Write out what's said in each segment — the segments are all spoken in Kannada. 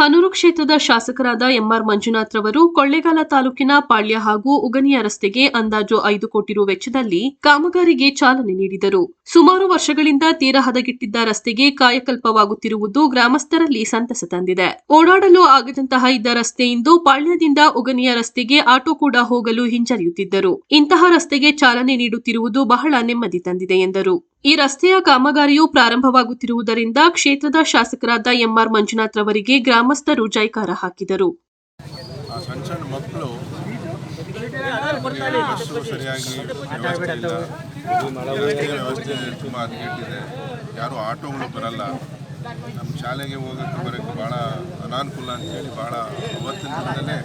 ಹನೂರು ಕ್ಷೇತ್ರದ ಶಾಸಕರಾದ ಎಂಆರ್ ಮಂಜುನಾಥ್ ರವರು ಕೊಳ್ಳೇಗಾಲ ತಾಲೂಕಿನ ಪಾಳ್ಯ ಹಾಗೂ ಉಗನಿಯ ರಸ್ತೆಗೆ ಅಂದಾಜು ಐದು ಕೋಟಿ ರು ವೆಚ್ಚದಲ್ಲಿ ಕಾಮಗಾರಿಗೆ ಚಾಲನೆ ನೀಡಿದರು. ಸುಮಾರು ವರ್ಷಗಳಿಂದ ತೀರ ಹದಗೆಟ್ಟಿದ್ದ ರಸ್ತೆಗೆ ಕಾಯಕಲ್ಪವಾಗುತ್ತಿರುವುದು ಗ್ರಾಮಸ್ಥರಲ್ಲಿ ಸಂತಸ ತಂದಿದೆ. ಓಡಾಡಲು ಆಗದಂತಹ ಇದ್ದ ರಸ್ತೆಯಿಂದ ಪಾಳ್ಯದಿಂದ ಉಗನಿಯ ರಸ್ತೆಗೆ ಆಟೋ ಕೂಡ ಹೋಗಲು ಹಿಂಜರಿಯುತ್ತಿದ್ದರು. ಇಂತಹ ರಸ್ತೆಗೆ ಚಾಲನೆ ನೀಡುತ್ತಿರುವುದು ಬಹಳ ನೆಮ್ಮದಿ ತಂದಿದೆ ಎಂದರು. ಈ ರಸ್ತೆಯ ಕಾಮಗಾರಿಯು ಪ್ರಾರಂಭವಾಗುತ್ತಿರುವುದರಿಂದ ಕ್ಷೇತ್ರದ ಶಾಸಕರಾದ ಎಂಆರ್ ಮಂಜುನಾಥ್ ರವರಿಗೆ ಗ್ರಾಮಸ್ಥರು ಜೈಕಾರ ಹಾಕಿದರು. ಸಣ್ಣ ಸಣ್ಣ ಮಕ್ಕಳು ಸರಿಯಾಗಿ ವ್ಯವಸ್ಥೆ ತುಂಬ ಯಾರು ಆಟೋಗಳು ಬರಲ್ಲ. ನಮ್ಮ ಶಾಲೆಗೆ ಹೋಗೋಕ್ಕೆ ಬರೋಕ್ಕೆ ಭಾಳ ಅನಾನುಕೂಲ ಅಂತೇಳಿ ಭಾಳ ಅವತ್ತಿನ ದಿನದಲ್ಲೇ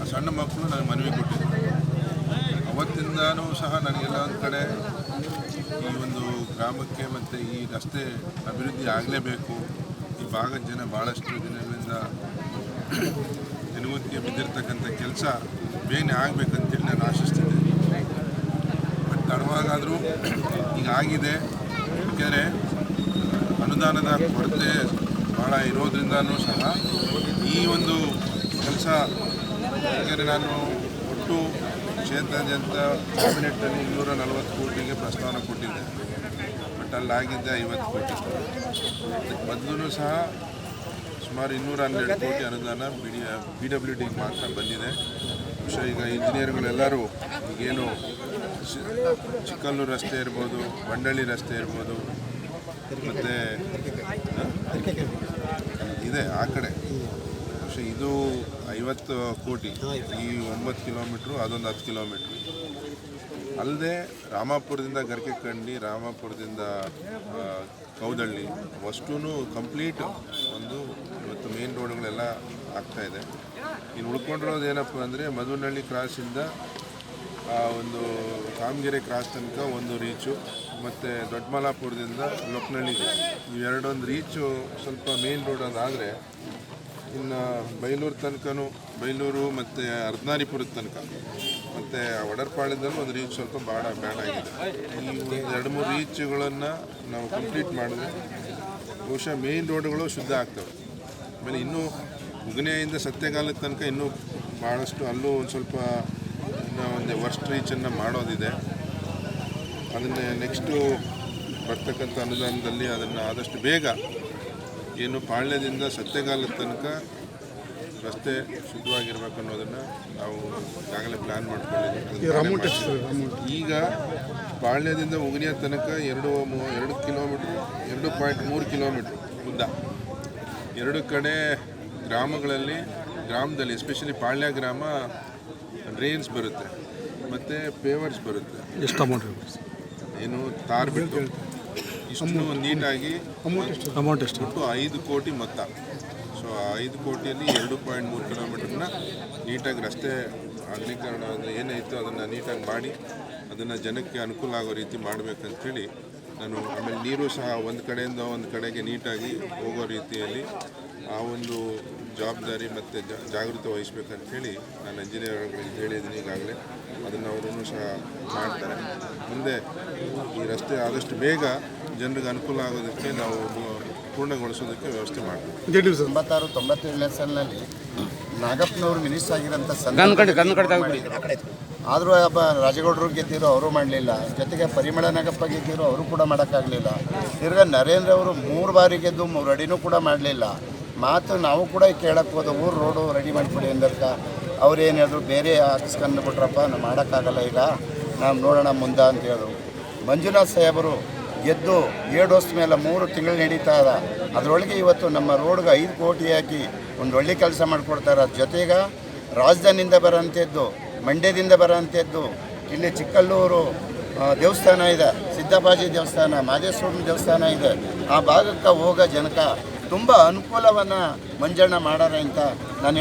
ಆ ಸಣ್ಣ ಮಕ್ಕಳು ನನಗೆ ಮನವಿ ಕೊಟ್ಟಿದ್ದರು ಅವತ್ತಿಂದನೂ ಸಹ ನನಗೆಲ್ಲ ಒಂದು ಕಡೆ ಈ ಒಂದು ಗ್ರಾಮಕ್ಕೆ ಮತ್ತು ಈ ರಸ್ತೆ ಅಭಿವೃದ್ಧಿ ಆಗಲೇಬೇಕು. ಈ ಭಾಗದ ಜನ ಭಾಳಷ್ಟು ದಿನಗಳಿಂದ ನೆನಗುತ್ತಿಗೆ ಬಿದ್ದಿರ್ತಕ್ಕಂಥ ಕೆಲಸ ಬೇಗನೆ ಆಗಬೇಕಂತೇಳಿ ನಾನು ಆಶಿಸ್ತಿದ್ದೆ ಬಟ್ ತಡವಾಗಾದರೂ ಈಗ ಆಗಿದೆ. ಯಾಕೆಂದರೆ ಅನುದಾನದ ಕೊರತೆ ಭಾಳ ಇರೋದ್ರಿಂದನೂ ಸಹ ಈ ಒಂದು ಕೆಲಸ ಯಾಕೆಂದರೆ ನಾನು ಒಟ್ಟು ಕ್ಷೇತ್ರಾದ್ಯಂತ ಕ್ಯಾಬಿನೆಟ್ಟಲ್ಲಿ ಇನ್ನೂರ ನಲವತ್ತು ಕೋಟಿಗೆ ಪ್ರಸ್ತಾವನೆ ಕೊಟ್ಟಿದ್ದೆ ಬಟ್ ಅಲ್ಲಾಗಿದ್ದೆ ಐವತ್ತು ಕೋಟಿ. ಮೊದಲು ಸಹ ಸುಮಾರು ಇನ್ನೂರ ಹನ್ನೆರಡು ಕೋಟಿ ಅನುದಾನ ಬಿ ಡಿ ಬಿ ಡಬ್ಲ್ಯೂ ಡಿಗೆ ಮಾತ್ರ ಬಂದಿದೆ. ಬಹುಶಃ ಈಗ ಇಂಜಿನಿಯರ್ಗಳೆಲ್ಲರೂ ಈಗೇನು ಚಿಕ್ಕಲ್ಲೂರು ರಸ್ತೆ ಇರ್ಬೋದು, ಬಂಡಳ್ಳಿ ರಸ್ತೆ ಇರ್ಬೋದು, ಮತ್ತು ಇದೆ ಆ ಕಡೆ. ಐವತ್ತು ಕೋಟಿ. ಈ ಒಂಬತ್ತು ಕಿಲೋಮೀಟ್ರು, ಅದೊಂದು ಹತ್ತು ಕಿಲೋಮೀಟ್ರು. ಅಲ್ಲದೆ ರಾಮಾಪುರದಿಂದ ಗರ್ಕೆ ಕಂಡಿ, ರಾಮಾಪುರದಿಂದ ಕೌದಳ್ಳಿ ಅಷ್ಟೂ ಕಂಪ್ಲೀಟ್ ಒಂದು ಇವತ್ತು ಮೇನ್ ರೋಡ್ಗಳೆಲ್ಲ ಇದೆ. ಇನ್ನು ಉಳ್ಕೊಂಡಿರೋದು ಏನಪ್ಪ ಅಂದರೆ ಮಧುನಹಳ್ಳಿ ಕ್ರಾಸಿಂದ ಒಂದು ಕಾಮಗೆರೆ ಕ್ರಾಸ್ ತನಕ ಒಂದು ರೀಚು ಮತ್ತು ದೊಡ್ಡಮಲಾಪುರದಿಂದ ಲೊಕ್ನಳ್ಳಿಗೆ ಇವೆರಡೊಂದು ರೀಚು ಸ್ವಲ್ಪ ಮೇನ್ ರೋಡ್ ಅದಾದರೆ ಇನ್ನು ಬೈಲೂರು ತನಕನೂ ಬೈಲೂರು ಮತ್ತು ಅರ್ಧನಾರಿಪುರದ ತನಕ. ಮತ್ತು ಒಡರ್ಪಾಳ್ಯದಲ್ಲಿ ಒಂದು ರೀಚ್ ಸ್ವಲ್ಪ ಭಾಳ ಬ್ಯಾಡ್ ಆಗಿದೆ. ಈ ಎರಡು ಮೂರು ರೀಚ್ಗಳನ್ನು ನಾವು ಕಂಪ್ಲೀಟ್ ಮಾಡಿದ್ರೆ ಬಹುಶಃ ಮೇನ್ ರೋಡ್ಗಳು ಶುದ್ಧ ಆಗ್ತವೆ. ಆಮೇಲೆ ಇನ್ನೂ ಉಗನೆಯಿಂದ ಸತ್ಯಗಾಲದ ತನಕ ಇನ್ನೂ ಭಾಳಷ್ಟು ಅಲ್ಲೂ ಒಂದು ಸ್ವಲ್ಪ ಇನ್ನೂ ಒಂದು ವರ್ಸ್ಟ್ ರೀಚನ್ನು ಮಾಡೋದಿದೆ. ಅದನ್ನೇ ನೆಕ್ಸ್ಟು ಬರ್ತಕ್ಕಂಥ ಅನುದಾನದಲ್ಲಿ ಅದನ್ನು ಆದಷ್ಟು ಬೇಗ ಏನು ಪಾಳ್ಯದಿಂದ ಸತ್ಯಗಾಲದ ತನಕ ರಸ್ತೆ ಶುದ್ಧವಾಗಿರ್ಬೇಕು ಅನ್ನೋದನ್ನು ನಾವು ಈಗಾಗಲೇ ಪ್ಲ್ಯಾನ್ ಮಾಡ್ಕೊಂಡಿದ್ದೀವಿ. ಈಗ ಪಾಳ್ಯದಿಂದ ಉಗನಿಯ ತನಕ ಎರಡು ಮೂ- ಎರಡು ಕಿಲೋಮೀಟ್ರ್ ಎರಡು ಪಾಯಿಂಟ್ ಮೂರು ಕಿಲೋಮೀಟ್ರ್ ಉದ್ದ. ಎರಡು ಕಡೆ ಗ್ರಾಮಗಳಲ್ಲಿ ಗ್ರಾಮದಲ್ಲಿ ಎಸ್ಪೆಷಲಿ ಪಾಳ್ಯ ಗ್ರಾಮ ಡ್ರೈನ್ಸ್ ಬರುತ್ತೆ. ಮತ್ತು ಪೇವರ್ಸ್ ಬರುತ್ತೆ. ಎಷ್ಟು ಅಮೌಂಟ್ ಏನು ತಾರ್ ಬಿಟ್ಟು. ಇಷ್ಟು ನೀಟಾಗಿ ಅಮೌಂಟ್ ಎಷ್ಟು? ಒಟ್ಟು ಐದು ಕೋಟಿ ಮೊತ್ತ. ಸೊ ಆ ಐದು ಕೋಟಿಯಲ್ಲಿ ಎರಡು ಪಾಯಿಂಟ್ ಮೂರು ಕಿಲೋಮೀಟ್ರನ್ನ ನೀಟಾಗಿ ರಸ್ತೆ ಅಗಲೀಕರಣ ಅಂದರೆ ಏನಾಯಿತು ಅದನ್ನು ನೀಟಾಗಿ ಮಾಡಿ ಅದನ್ನು ಜನಕ್ಕೆ ಅನುಕೂಲ ಆಗೋ ರೀತಿ ಮಾಡಬೇಕಂತೇಳಿ ನಾನು ಆಮೇಲೆ ನೀರು ಸಹ ಒಂದು ಕಡೆಯಿಂದ ಒಂದು ಕಡೆಗೆ ನೀಟಾಗಿ ಹೋಗೋ ರೀತಿಯಲ್ಲಿ ಆ ಒಂದು ಜವಾಬ್ದಾರಿ ಮತ್ತು ಜಾಗೃತಿ ವಹಿಸ್ಬೇಕಂತೇಳಿ ನಾನು ಇಂಜಿನಿಯರ್ಗಳಿಗೆ ಹೇಳಿದ್ದೀನಿ ಈಗಾಗಲೇ. ಅದನ್ನು ಅವರು ಸಹ ಮಾಡ್ತಾರೆ. ಮುಂದೆ ಈ ರಸ್ತೆ ಆದಷ್ಟು ಬೇಗ ಜನರಿಗೆ ಅನುಕೂಲ ಆಗೋದಕ್ಕೆ ನಾವು ಪೂರ್ಣಗೊಳಿಸೋದಕ್ಕೆ ವ್ಯವಸ್ಥೆ ಮಾಡ್ತೀವಿ. ತೊಂಬತ್ತಾರು ತೊಂಬತ್ತೇಳನೇ ಸಾಲಿನಲ್ಲಿ ನಾಗಪ್ಪನವರು ಮಿನಿಸ್ಟರ್ ಆಗಿರೋಂಥ ಆದರೂ ಒಬ್ಬ ರಾಜಗೌಡರು ಗೆದ್ದಿರೋ ಅವರು ಮಾಡಲಿಲ್ಲ. ಜೊತೆಗೆ ಪರಿಮಳ ನಾಗಪ್ಪ ಗೆದ್ದಿರೋ ಅವರು ಕೂಡ ಮಾಡೋಕ್ಕಾಗಲಿಲ್ಲ. ತಿರ್ಗಾ ನರೇಂದ್ರ ಅವರು ಮೂರು ಬಾರಿ ಗೆದ್ದು ಮೂರು ಅಡಿನೂ ಕೂಡ ಮಾಡಲಿಲ್ಲ. ಮಾತು ನಾವು ಕೂಡ ಕೇಳಕ್ಕೆ ಹೋದ ಊರು ರೋಡು ರೆಡಿ ಮಾಡಿಕೊಡಿ ಅಂದಕ್ಕ ಹೇಳಿದ್ರು, ಬೇರೆ ಹಾಕಿಸ್ಕೊಂಡು ಬಿಟ್ರಪ್ಪ ನಾವು ಮಾಡೋಕ್ಕಾಗಲ್ಲ ಈಗ. ನಾವು ನೋಡೋಣ ಮುಂದೆ ಅಂತ ಹೇಳಿದ್ರು. ಮಂಜುನಾಥ್ ಸಾಹೇಬರು ಗೆದ್ದು ಏಳು ವರ್ಷದ ಮೇಲೆ ಮೂರು ತಿಂಗಳು ನಡೀತಾ ಇದ. ಅದರೊಳಗೆ ಇವತ್ತು ನಮ್ಮ ರೋಡ್ಗೆ ಐದು ಕೋಟಿ ಹಾಕಿ ಒಂದು ಒಳ್ಳೆ ಕೆಲಸ ಮಾಡಿಕೊಡ್ತಾರೆ. ಜೊತೆಗೆ ರಾಜಧಾನಿಯಿಂದ ಬರೋಂಥದ್ದು ಮಂಡ್ಯದಿಂದ ಬರೋಂಥದ್ದು ಇಲ್ಲಿ ಚಿಕ್ಕಲ್ಲೂರು ದೇವಸ್ಥಾನ ಇದೆ. ಸಿದ್ದಪ್ಪಾಜಿ ದೇವಸ್ಥಾನ ಮಾದೇಶ್ವರನ ದೇವಸ್ಥಾನ ಇದೆ. ಆ ಭಾಗಕ್ಕೆ ಹೋಗೋ ಜನಕ ತುಂಬ ಅನುಕೂಲವನ್ನು ಮಂಜಣ್ಣ ಮಾಡಾರೆ ಅಂತ ನಾನು